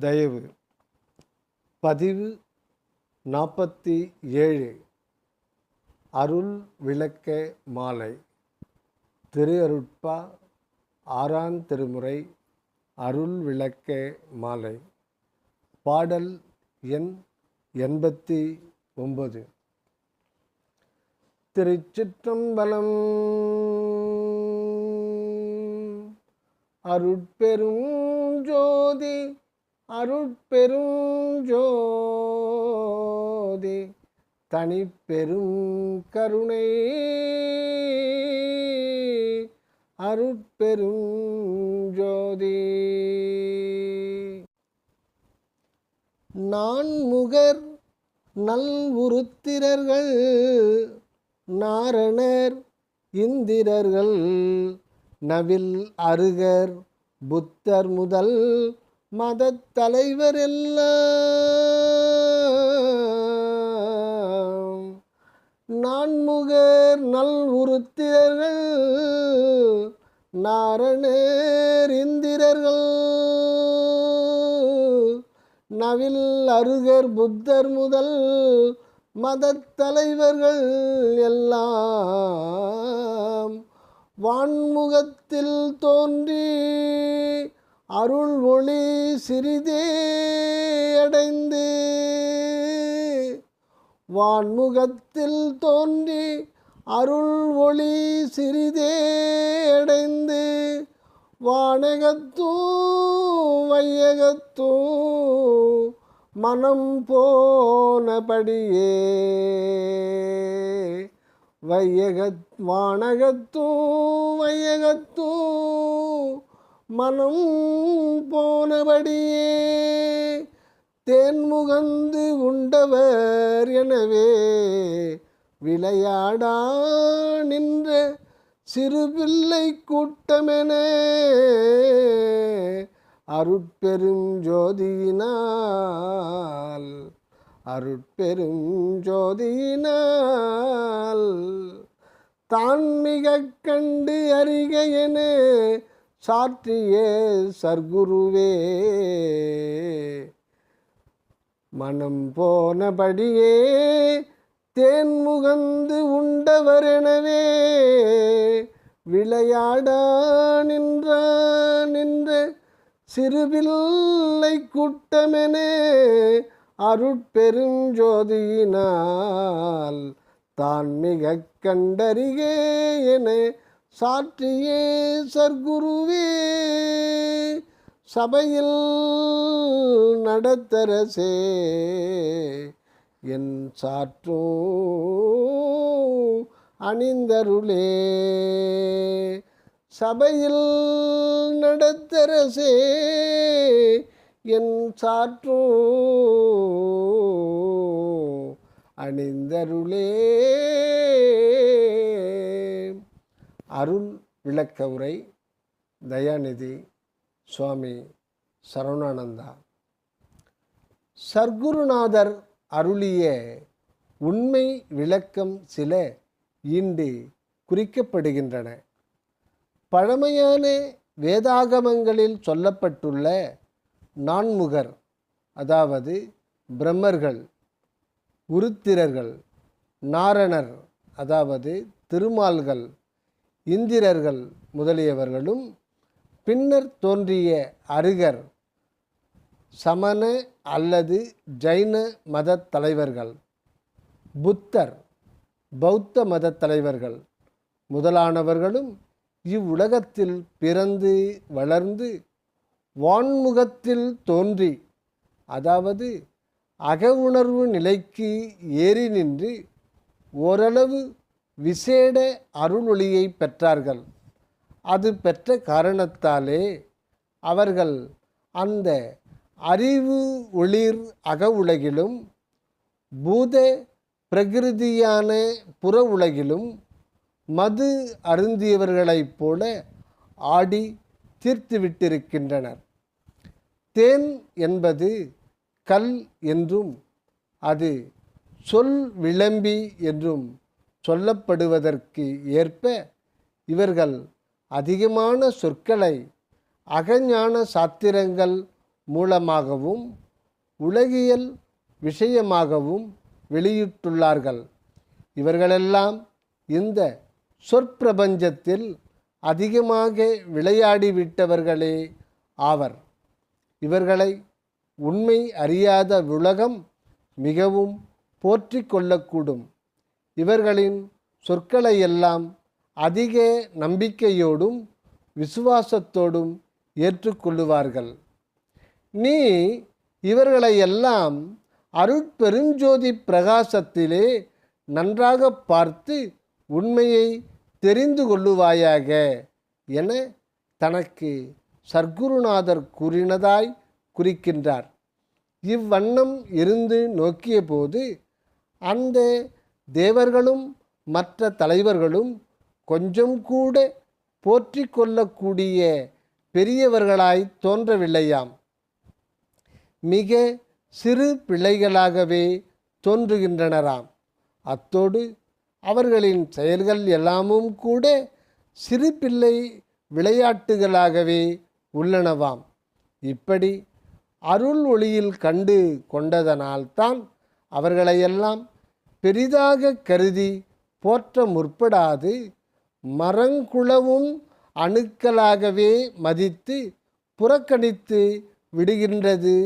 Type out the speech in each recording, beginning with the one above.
தயவு. பதிவு நாற்பத்தி ஏழு. அருள் விளக்க மாலை. திரு அருட்பா ஆறாம் திருமுறை அருள் விளக்க மாலை. பாடல் எண் எண்பத்தி ஒன்பது. திருச்சிற்றம்பலம். அருட்பெரும் ஜோதி அருட்பெரும் ஜோதி தனிப்பெரும் கருணை. அருட்பெரும் ஜோதி நான்முகர் நல் உருத்திரர்கள் நாரணர் இந்திரர்கள் நவில் அருகர் புத்தர் முதல் மதத்தலைவர் எல்லாம் நான்முகர் நல் உருத்திரர்கள் நாரணர் இந்திரர்கள் நவில் அருகர் புத்தர் முதல் மதத்தலைவர்கள் எல்லாம் வான்முகத்தில் தோன்றி அருள் ஒளி சிறிதே அடைந்து வான்முகத்தில் தோன்றி அருள் ஒளி சிறிதே அடைந்து வானகத்தூ வையகத்தூ மனம் போனபடியே. வையகத் வானகத்தூ வையகத்தூ மனம் போனபடியே தேன்முகந்து உண்டவர் எனவே விளையாடா நின்ற சிறு பிள்ளை கூட்டமென அருட்பெரும் ஜோதியினால் அருட்பெரும் ஜோதியினால் தான் மிக கண்டு அறிக சாற்றியே சர்க்குருவே. மனம் போனபடியே தேன் முகந்து உண்டவரெனவே விளையாடா நின்ற நின்ற சிறுபிள்ளை கூட்டமெனே அருட்பெருஞ்சோதியினால் தான் மிக கண்டறிகே என சாற்றியே சர்க்குருவே. சபையில் நடத்தரசே. என் சாற்றோ அணிந்தருளே. சபையில் நடத்தரசே. என் சாற்றோ அணிந்தருளே. அருள் விளக்க உரை தயாநிதி சுவாமி சரவணானந்தா. சர்க்குருநாதர் அருளிய உண்மை விளக்கம் சில இன்று குறிக்கப்படுகின்றன. பழமையான வேதாகமங்களில் சொல்லப்பட்டுள்ள நான்முகர் அதாவது பிரம்மர்கள் உருத்திரர்கள் நாரணர் அதாவது திருமால்கள் இந்திரர்கள் முதலியவர்களும் பின்னர் தோன்றிய அருகர் சமண அல்லது ஜைன மதத் தலைவர்கள் புத்தர் பௌத்த மதத் தலைவர்கள் முதலானவர்களும் இவ்வுலகத்தில் பிறந்து வளர்ந்து வான்முகத்தில் தோன்றி அதாவது அக உணர்வு நிலைக்கு ஏறி நின்று ஓரளவு விசேட அருளொளியை பெற்றார்கள். அது பெற்ற காரணத்தாலே அவர்கள் அந்த அறிவு ஒளிர் அக உலகிலும் பூத பிரகிருதியான புற உலகிலும் மது அருந்தியவர்களைப் போல ஆடி தீர்த்துவிட்டிருக்கின்றனர். தேன் என்பது கல் என்றும் அது சொல் விளம்பி என்றும் சொல்லப்படுவதற்கு ஏற்ப இவர்கள் அதிகமான சொற்களை அகஞான சாத்திரங்கள் மூலமாகவும் உலகியல் விஷயமாகவும் வெளியிட்டுள்ளார்கள். இவர்களெல்லாம் இந்த சொற்பிரபஞ்சத்தில் அதிகமாக விளையாடிவிட்டவர்களே ஆவர். இவர்களை உண்மை அறியாத உலகம் மிகவும் போற்றி கொள்ளக்கூடும். இவர்களின் சொற்களையெல்லாம் அதிக நம்பிக்கையோடும் விசுவாசத்தோடும் ஏற்றுக்கொள்ளுவார்கள். நீ இவர்களையெல்லாம் அருட்பெருஞ்சோதி பிரகாசத்திலே நன்றாக பார்த்து உண்மையை தெரிந்து கொள்ளுவாயாக என தனக்கு சர்க்குருநாதர் கூறினதாய் குறிக்கின்றார். இவ்வண்ணம் இருந்து நோக்கியபோது அந்த தேவர்களும் மற்ற தலைவர்களும் கொஞ்சம் கூட போற்றி கொள்ளக்கூடிய பெரியவர்களாய் தோன்றவில்லையாம். மிக சிறு பிள்ளைகளாகவே தோன்றுகின்றனராம். அத்தோடு அவர்களின் செயல்கள் எல்லாமும் கூட சிறு பிள்ளை விளையாட்டுகளாகவே உள்ளனவாம். இப்படி அருள் ஒளியில் கண்டு கொண்டதனால்தான் அவர்களையெல்லாம் பெரிதாக கருதி போற்ற முற்படாது மரங்குளவும் அணுக்களாகவே மதித்து புறக்கணித்து விடுகின்றது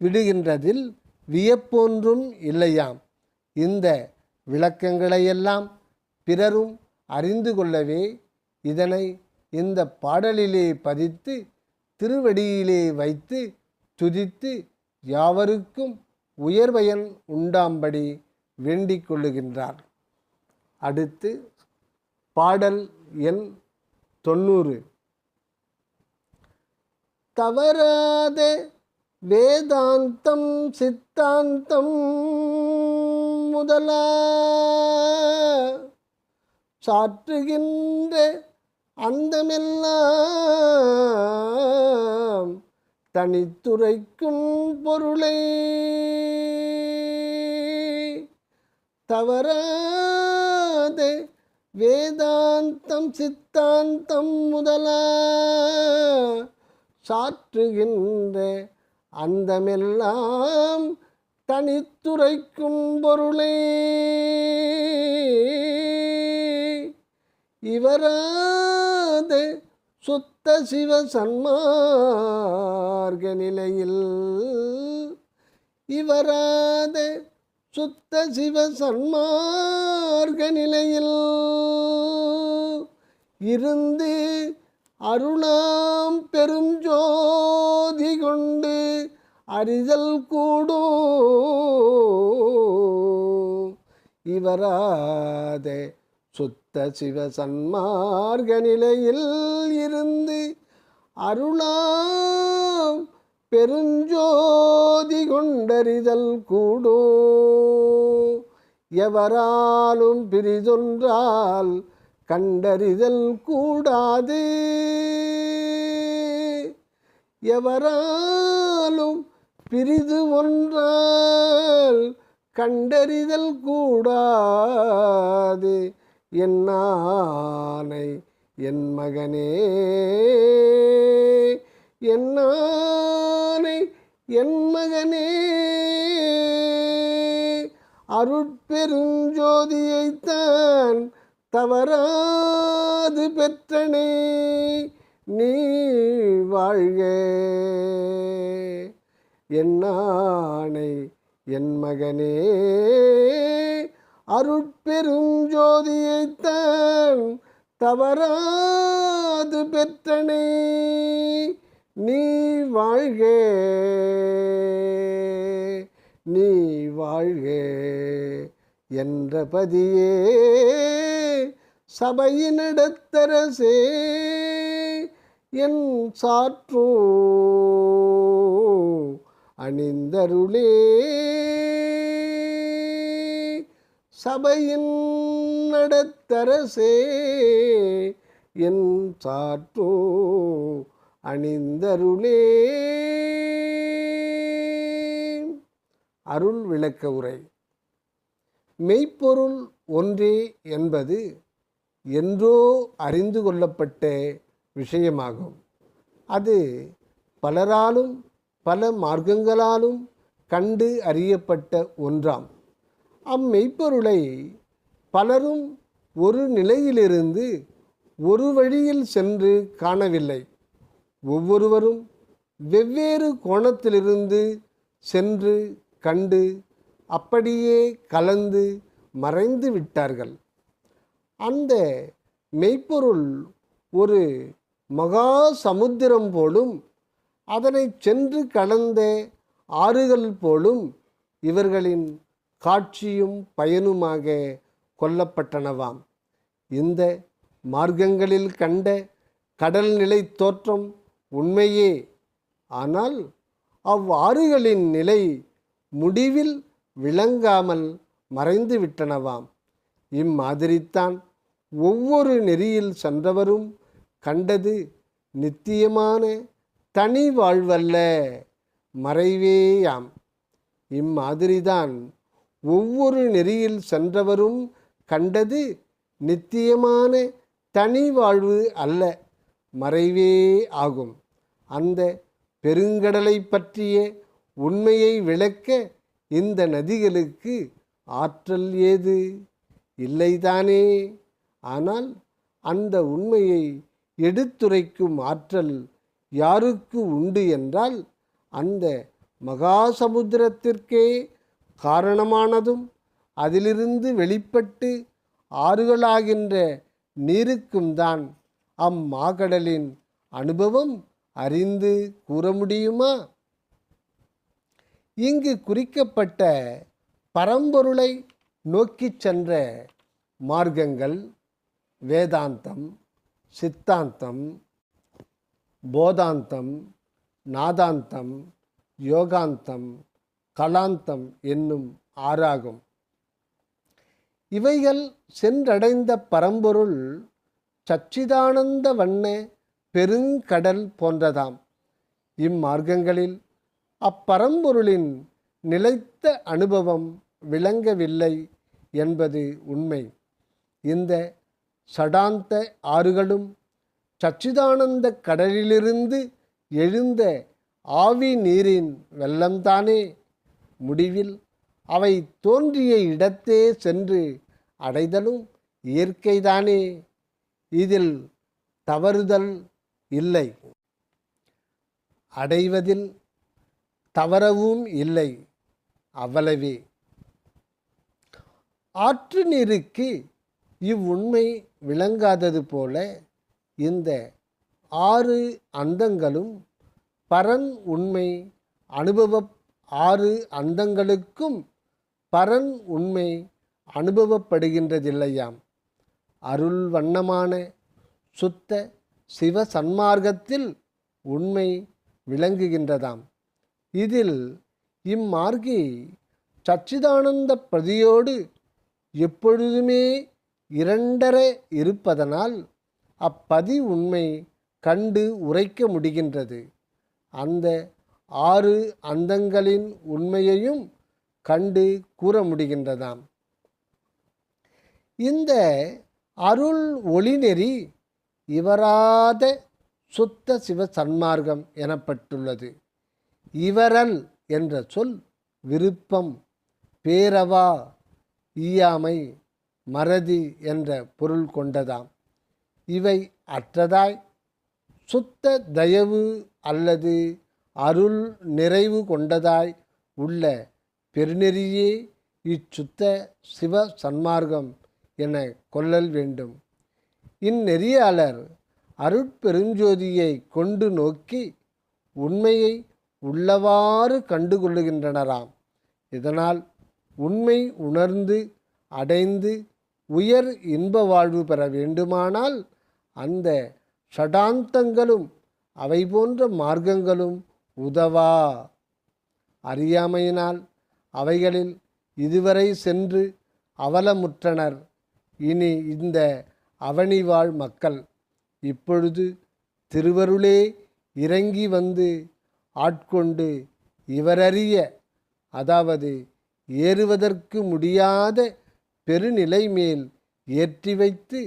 விடுகின்றதில் வியப்பொன்றும் இல்லையாம். இந்த விளக்கங்களையெல்லாம் பிறரும் அறிந்து கொள்ளவே இதனை இந்த பாடலிலே பதித்து திருவடியிலே வைத்து துதித்து யாவருக்கும் உயர்வயன் உண்டாம்படி வேண்டிக் கொள்ளுகின்றார் அடுத்து பாடல் எண் தொண்ணூறு. தவறாத வேதாந்தம் சித்தாந்தம் முதலா சாற்றுகின்ற அந்தமெல்லாம் தனித்துரைக்கும் பொருளை. தவறாதே வேதாந்தம் சித்தாந்தம் முதலா சாற்றுகின்ற அந்தமெல்லாம் தனித்துரைக்கும் பொருளே. இவராத சித்த சிவ சன்மார்க நிலையில் இவராத சுத்த சிவ சன்மார்க நிலையில் இருந்து அருணாம் பெரும் ஜோதி கொண்டு அறிதல் கூடும். இவராத சுத்த சிவ சன்மார்க நிலையில் இருந்து அருளாம் பெருஞ்சோதி கொண்டறிதல் கூடோ. எவராலும் பிரிதொன்றால் கண்டறிதல் கூடாது. எவராலும் பிரிது ஒன்றால் கண்டறிதல் கூடாது. என்னானை என் மகனே. என்னானை என் மகனே. அருட்பெருஞ்சோதியைத்தான் தவறாது பெற்றனே. நீ வாழ்க. என்னானை என் மகனே. அருட்பெருஞ்சோதியைத்தான் தவறாது பெற்றனே நீ வாழ்க. நீ வாழ்க என்ற பதியே சபையினிடத்தரசே என் சாற்றோ அணிந்தருளே. சபையின் நடத்தரசே என் சாற்றோ அணிந்தருளே. அருள் விளக்க உரை. மெய்ப்பொருள் ஒன்றே என்பது என்றோ அறிந்து கொள்ளப்பட்ட விஷயமாகும். அது பலராலும் பல மார்க்கங்களாலும் கண்டு அறியப்பட்ட ஒன்றாம். அம்மெய்ப்பொருளை பலரும் ஒரு நிலையிலிருந்து ஒரு வழியில் சென்று காணவில்லை. ஒவ்வொருவரும் வெவ்வேறு கோணத்திலிருந்து சென்று கண்டு அப்படியே கலந்து மறைந்து விட்டார்கள். அந்த மெய்ப்பொருள் ஒரு மகா சமுத்திரம் போலும் அதனை சென்று கடந்த ஆறுகள் போலும் இவர்களின் காட்சியும் பயனுமாக கொல்லப்பட்டனவாம். இந்த மார்க்கங்களில் கண்ட கடல் நிலை தோற்றம் உண்மையே. ஆனால் அவ்வாறுகளின் நிலை முடிவில் விளங்காமல் மறைந்து விட்டனவாம். இம்மாதிரித்தான் ஒவ்வொரு நெறியில் சென்றவரும் கண்டது நித்தியமான தனி வாழ்வல்ல மறைவேயாம். இம்மாதிரிதான் ஒவ்வொரு நெறியில் சென்றவரும் கண்டது நித்தியமான தனி வாழ்வு அல்ல மறைவே ஆகும். அந்த பெருங்கடலை பற்றிய உண்மையை விளக்க இந்த நதிகளுக்கு ஆற்றல் ஏது? இல்லைதானே. ஆனால் அந்த உண்மையை எடுத்துரைக்கும் ஆற்றல் யாருக்கு உண்டு என்றால் அந்த மகாசமுத்திரத்திற்கே காரணமானதும் அதிலிருந்து வெளிப்பட்டு ஆறுகளாகின்ற நீருக்கும் தான் அம்மாகடலின் அனுபவம் அறிந்து கூற முடியுமா? இங்கு குறிக்கப்பட்ட பரம்பொருளை நோக்கிச் சென்ற மார்க்கங்கள் வேதாந்தம் சித்தாந்தம் போதாந்தம் நாதாந்தம் யோகாந்தம் கலாந்தம் என்னும் ஆறாகும். இவைகள் சென்றடைந்த பரம்பொருள் சச்சிதானந்த வண்ண பெருங்கடல் போன்றதாம். இம்மார்க்கங்களில் அப்பரம்பொருளின் நிலைத்த அனுபவம் விளங்கவில்லை என்பது உண்மை. இந்த சடாந்த ஆறுகளும் சச்சிதானந்த கடலிலிருந்து எழுந்த ஆவி நீரின் வெள்ளம்தானே முடிவில் அவை தோன்றிய இடத்தே சென்று அடைதலும் இயற்கைதானே. இதில் தவறுதல் இல்லை. அடைவதில் தவறவும் இல்லை அவ்வளவே. ஆற்று நீருக்கு இவ்வுண்மை விளங்காதது போல இந்த ஆறு அந்தங்களும் பரன் உண்மை அனுபவ ஆறு அந்தங்களுக்கும் பரன் உண்மை அனுபவப்படுகின்றதில்லையாம். அருள் வண்ணமான சுத்த சிவ சன்மார்க்கத்தில் உண்மை விளங்குகின்றதாம். இதில் இம்மார்கி சச்சிதானந்த பிரதியோடு எப்பொழுதுமே இரண்டர இருப்பதனால் அப்பதி உண்மை கண்டு உரைக்க முடிகின்றது. அந்த ஆறு அந்தங்களின் உண்மையையும் கண்டு கூற முடிகின்றதாம். இந்த அருள் ஒளிநெறி இவராத சுத்த சிவ சன்மார்க்கம் எனப்பட்டுள்ளது. இவரல் என்ற சொல் விருப்பம் பேரவா ஈயாமை மறதி என்ற பொருள் கொண்டதாம். இவை அற்றதாய் சுத்த தயவு அல்லது அருள் நிறைவு கொண்டதாய் உள்ள பெருநெறியே இச்சுத்த சிவ சன்மார்க்கம் என கொள்ளல் வேண்டும். இந்நெறியாளர் அருட்பெருஞ்சோதியை கொண்டு நோக்கி உண்மையை உள்ளவாறு கண்டுகொள்ளுகின்றனராம். இதனால் உண்மை உணர்ந்து அடைந்து உயர் இன்ப வாழ்வு பெற வேண்டுமானால் அந்த ஷடாந்தங்களும் அவை போன்ற மார்க்கங்களும் உதவா. அறியாமையினால் அவைகளில் இதுவரை சென்று அவலமுற்றனர். இனி இந்த அவனிவாழ் மக்கள் இப்பொழுது திருவருளே இறங்கி வந்து ஆட்கொண்டு இவரறிய அதாவது ஏறுவதற்கு முடியாத பெருநிலை மேல் ஏற்றி வைத்து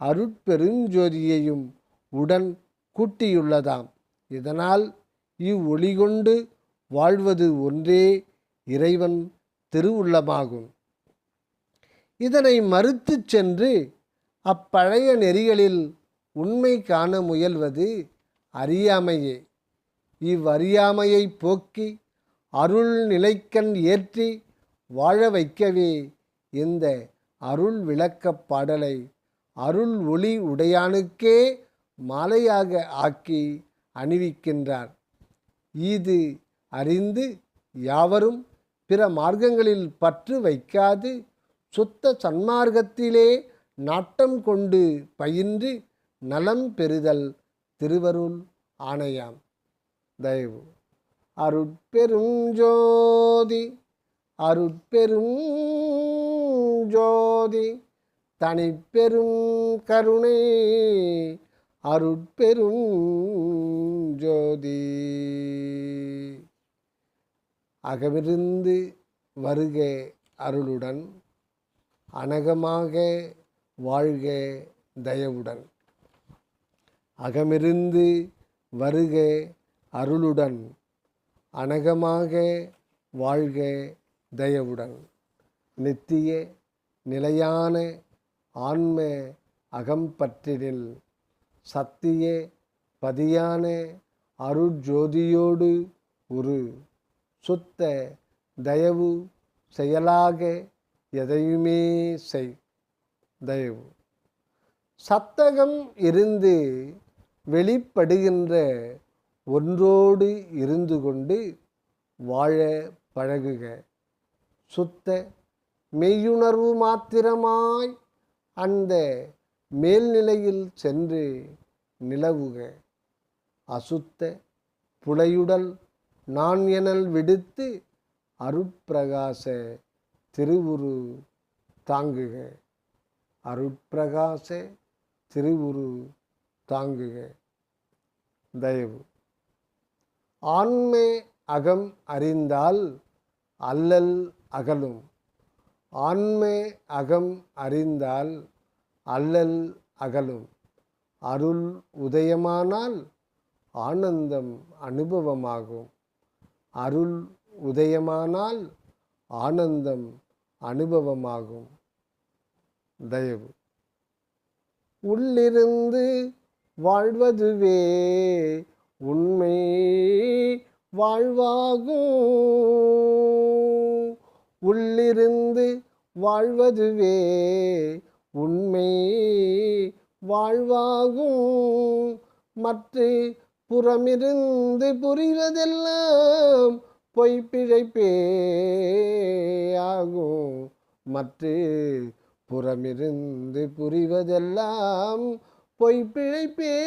அருட்பெருஞ்சோதியையும் உடன் கூட்டியுள்ளதாம். இதனால் இவ்வொளி கொண்டு வாழ்வது ஒன்றே இறைவன் திருவுள்ளமாகும். இதனை மறுத்துச் சென்று அப்பழைய நெறிகளில் உண்மை காண முயல்வது அறியாமையே. இவ்வறியாமையை போக்கி அருள் நிலைக்கண் ஏற்றி வாழ வைக்கவே இந்த அருள் விளக்கப் பாடலை அருள் ஒளி உடையானுக்கே மாலையாக ஆக்கி அணிவிக்கின்றார். இது அறிந்து யாவரும் பிற மார்க்கங்களில் பற்று வைக்காது சுத்த சன்மார்க்கத்திலே நாட்டம் கொண்டு பயின்று நலம் பெறுதல் திருவருள் ஆணையாம். தயவு. அருட்பெரும் ஜோதி அருட்பெரும் ஜோதி தனிப்பெரும் கருணை அருட்பெரும் ஜோதி. அகமிருந்து வருக அருளுடன் அனகமாக வாழ்க தயவுடன். அகமிருந்து வருக அருளுடன் அனகமாக வாழ்க தயவுடன். நித்திய நிலையான ஆன்ம அகம்பற்றினில் சத்திய பதியான அருட்ஜோதியோடு ஒரு சுத்த தயவு செயலாக எதையுமே செய். தயவு. சத்தகம் இருந்து வெளிப்படுகின்ற ஒன்றோடு இருந்து கொண்டு வாழ பழகுக. சுத்த மெய்யுணர்வு மாத்திரமாய் அந்த மேல்நிலையில் சென்று நிலவுக. அசுத்த புலையுடல் நான் எனல் விடுத்து அருட்பிரகாச திருவுரு தாங்குக. அருட்பிரகாச திருவுரு தாங்குக. தயவு. ஆண்மை அகம் அறிந்தால் அல்லல் அகலும். ஆண்மை அகம் அறிந்தால் அல்லல் அகலும். அருள் உதயமானால் ஆனந்தம் அனுபவமாகும். அருள் உதயமானால் ஆனந்தம் அனுபவமாகும். தயவு. உள்ளிருந்து வாழ்வதுவே உண்மை வாழ்வாகும். உள்ளிருந்து வாழ்வதுவே உண்மை வாழ்வாகும். மற்ற புறமிருந்து புரிவதெல்லாம் பொய்ப்பிழைப்பே ஆகும். மற்ற புறமிருந்து புரிவதெல்லாம் பொய்ப்பிழைப்பே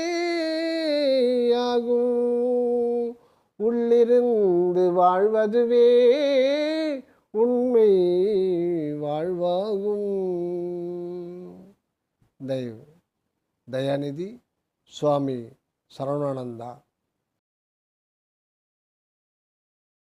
ஆகும். உள்ளிருந்து வாழ்வதுவே உண்மை வாழ்வாகும். தயவு தயாநிதி சுவாமி சரவணானந்தா